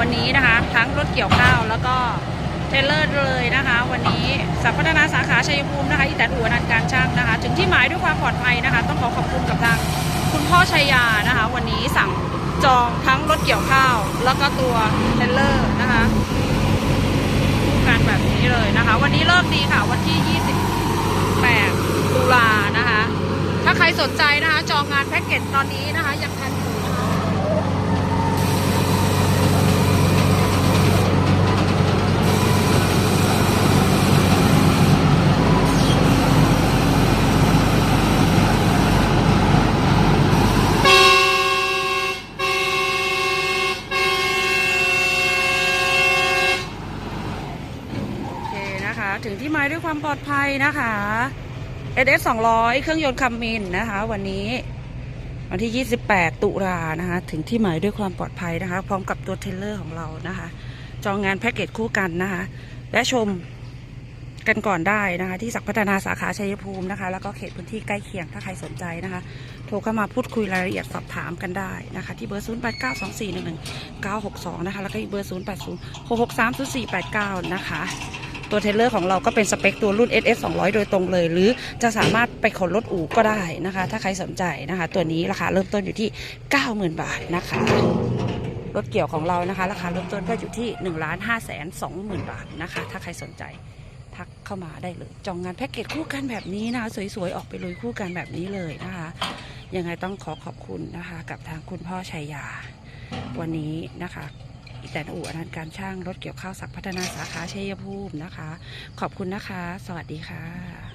วันนี้นะคะ ทั้งรถเกี่ยวข้าวแล้วก็เทรลเลอร์เลยนะคะ วันนี้สัพพัฒนาสาขาชัยภูมินะคะอีแตนอู่อนันการช่างนะคะ ถึงที่หมายด้วยความปลอดภัยนะคะ ต้องขอขอบคุณกับทางคุณพ่อชัยยานะคะ วันนี้สั่งจองทั้งรถเกี่ยวข้าว แล้วก็ตัวเทรลเลอร์นะคะคู่กันแบบนี้เลยนะคะ วันนี้เริ่มดีค่ะวันที่ 28 ตุลานะคะ ถ้าใครสนใจนะคะ จองงานแพ็กเกจตอนนี้นะคะยังทันอยู่นะคะ โอเคนะคะ ถึงที่หมายด้วยความปลอดภัยนะคะ SS 200 เครื่องยนต์คัมมินนะคะ วันนี้วันที่ 28 ตุลานะคะ ถึงที่หมายด้วยความปลอดภัยนะคะ พร้อมกับตัวเทเลอร์ของเรานะคะ จองงานแพ็กเกจคู่กันนะคะ และชมกันก่อนได้นะคะ ที่ศักดิ์พัฒนาสาขาชัยภูมินะคะ แล้วก็เขตพื้นที่ใกล้เคียงถ้าใครสนใจนะคะ โทรเข้ามาพูดคุยรายละเอียดสอบถามกันได้นะคะ ที่เบอร์ 0 8 9 2 4 1 1 9 6 2 นะคะ แล้วก็อีกเบอร์ 0 8 0 6 6 3 0 4 8 9 นะคะ ตัวเทเลอร์ของเราก็เป็นสเปคตัวรุ่น SS 200 โดยตรงเลย หรือจะสามารถไปขนรถอู่ก็ได้นะคะ ถ้าใครสนใจนะคะ ตัวนี้ราคาเริ่มต้นอยู่ที่ 90,000 บาทนะคะรถเกี่ยวของเรานะคะ ราคาเริ่มต้นก็อยู่ที่1นึ่งล้านห้าแสนสองหมื่นบาทนะคะ ถ้าใครสนใจทักเข้ามาได้เลย จองงานแพ็กเกจคู่กันแบบนี้นะคะ สวยๆ ออกไปลุยคู่กันแบบนี้เลยนะคะ ยังไงต้องขอขอบคุณนะคะ กับทางคุณพ่อชัยยา วันนี้นะคะ อีแตนอู่อนันต์การช่างรถเกี่ยวข้าวสักพัฒนาสาขาเชยภูมินะคะ ขอบคุณนะคะ สวัสดีค่ะ